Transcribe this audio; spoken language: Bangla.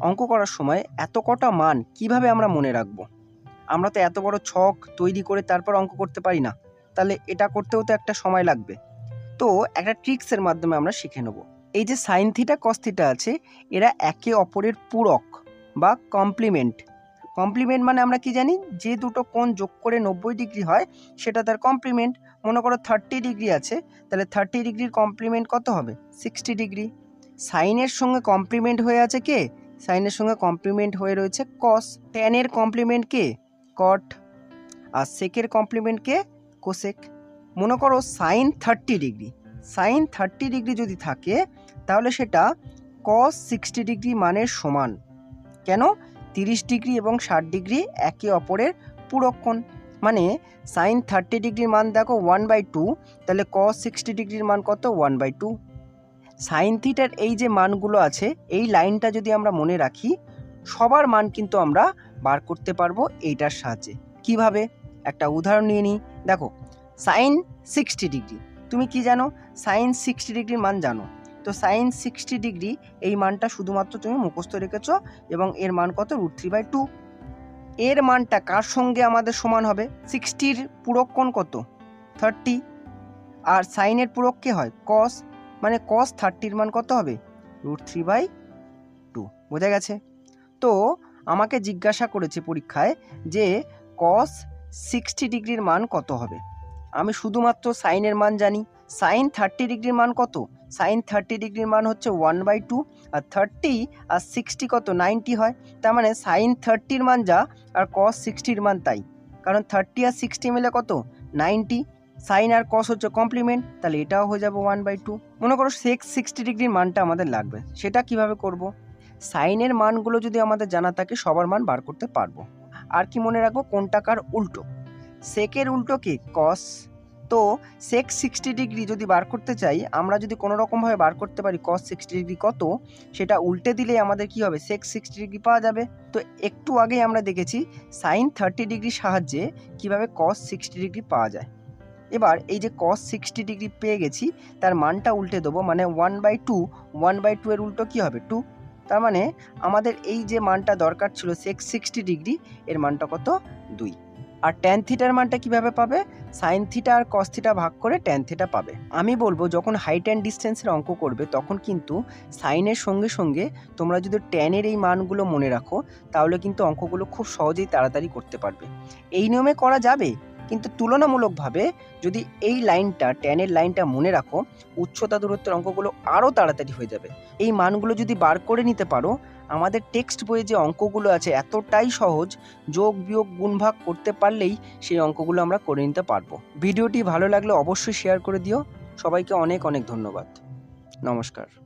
অঙ্ক করার সময় এত কটা মান কীভাবে আমরা মনে রাখব? আমরা তো এত বড় ছক তৈরি করে তারপর অঙ্ক করতে পারি না। তাহলে এটা করতেও তো একটা সময় লাগবে। তো একটা ট্রিক্সের মাধ্যমে আমরা শিখে নেব। এই যে সাইন থিটা কস থিটা আছে, এরা একে অপরের পূরক বা কমপ্লিমেন্ট কমপ্লিমেন্ট মানে আমরা কি জানি? যে দুটো কোণ যোগ করে নব্বই ডিগ্রি হয়, সেটা তার কমপ্লিমেন্ট মনে করো থার্টি ডিগ্রি আছে, তাহলে থার্টি ডিগ্রির কমপ্লিমেন্ট কত হবে? Sixty degree. সাইনের সঙ্গে কমপ্লিমেন্ট হয়ে আছে কে? সাইনের সঙ্গে কমপ্লিমেন্ট হয়ে রয়েছে কস টেনের কমপ্লিমেন্ট কে? কট আর সেকের কমপ্লিমেন্ট কে? কোসেক মনে করো sine thirty degree sine thirty degree যদি থাকে, তাহলে সেটা কস সিক্সটি ডিগ্রি মানের সমান। কেন? তিরিশ ডিগ্রি এবং ষাট ডিগ্রি একে অপরের পুরক্ষণ। মানে সাইন থার্টি ডিগ্রির মান দেখো ওয়ান বাই টু তাহলে কস সিক্সটি ডিগ্রির মান কত? ওয়ান বাই টু সাইন থিটার এই যে মানগুলো আছে, এই লাইনটা যদি আমরা মনে রাখি, সবার মান কিন্তু আমরা বার করতে পারব এইটার সাহায্যে। কীভাবে? একটা উদাহরণ নিয়ে নিই। দেখো, সাইন সিক্সটি ডিগ্রি। তুমি কি জানো? সাইন সিক্সটি ডিগ্রির মান জানো। তো সাইন সিক্সটি ডিগ্রি এই মানটা শুধুমাত্র তুমি মুখস্থ রেখেছ এবং এর মান কত? Root three by two. এর মানটা কার সঙ্গে আমাদের সমান হবে? সিক্সটির পূরক কোণ কত? থার্টি। আর সাইনের পূরক কে হয়? কস। মানে কস থার্টির মান কত হবে? রুট থ্রি বাই টু বোঝা গেছে? তো আমাকে জিজ্ঞাসা করেছে পরীক্ষায় যে কস সিক্সটি ডিগ্রির মান কত হবে? আমি শুধুমাত্র সাইনের মান জানি। সাইন থার্টি ডিগ্রির মান কত? সাইন থার্টি ডিগ্রির মান হচ্ছে ওয়ান বাই টু আর থার্টি আর সিক্সটি কত? নাইনটি হয়। তার মানে সাইন থার্টির মান যা, আর কস সিক্সটির মান তাই। কারণ থার্টি আর সিক্সটি মিলে কত? নাইনটি সাইন আর কস হচ্ছে কমপ্লিমেন্ট তাহলে এটাও হয়ে যাবে ওয়ান বাই টু মনে করো সেক্স সিক্সটি ডিগ্রির মানটা আমাদের লাগবে। সেটা কীভাবে করব? সাইনের মানগুলো যদি আমাদের জানা থাকে, সবার মান বার করতে পারব। আর কি মনে রাখব? কোনটা কার উল্টো? সেকের উল্টো কি? কস তো সেক সিক্সটি ডিগ্রি যদি বার করতে চাই, আমরা যদি কোনো রকমভাবে বার করতে পারি কস সিক্সটি ডিগ্রি কত? সেটা উল্টে দিলে আমাদের কি হবে? সেক সিক্সটি ডিগ্রি পাওয়া যাবে। তো একটু আগেই আমরা দেখেছি, সাইন থার্টি ডিগ্রির সাহায্যে কীভাবে কস সিক্সটি ডিগ্রি পাওয়া যায়? এবার এই যে কস সিক্সটি ডিগ্রি পেয়ে গেছি, তার মানটা উল্টে দেবো মানে one by two one by two এর উল্টো কী হবে? টু তার মানে আমাদের এই যে মানটা দরকার ছিল সেক্স সিক্সটি ডিগ্রি এর মানটা কত? দুই। আর ট্যান থিটার মানটা কীভাবে পাবে? সাইন থিটা আর কস থিটা ভাগ করে ট্যান থিটা পাবে। আমি বলব, যখন হাইট অ্যান্ড ডিস্টেন্সের অঙ্ক করবে, তখন কিন্তু সাইনের সঙ্গে সঙ্গে তোমরা যদি ট্যানের এই মানগুলো মনে রাখো, তাহলে কিন্তু অঙ্কগুলো খুব সহজেই তাড়াতাড়ি করতে পারবে। এই নিয়মে করা যাবে? কিন্তু তুলনামূলকভাবে যদি এই লাইনটা ট্যানের লাইনটা মনে রাখো, উচ্চতা দূরত্বের অঙ্কগুলো আরও তাড়াতাড়ি হয়ে যাবে। এই মানগুলো যদি বার করে নিতে পারো, আমাদের টেক্সট বইয়ে যে অঙ্কগুলো আছে এতটাই সহজ, যোগ, বিয়োগ গুণভাগ করতে পারলেই সেই অঙ্কগুলো আমরা করে নিতে পারব। ভিডিওটি ভালো লাগলে অবশ্যই শেয়ার করে দিও। সবাইকে অনেক অনেক ধন্যবাদ। নমস্কার।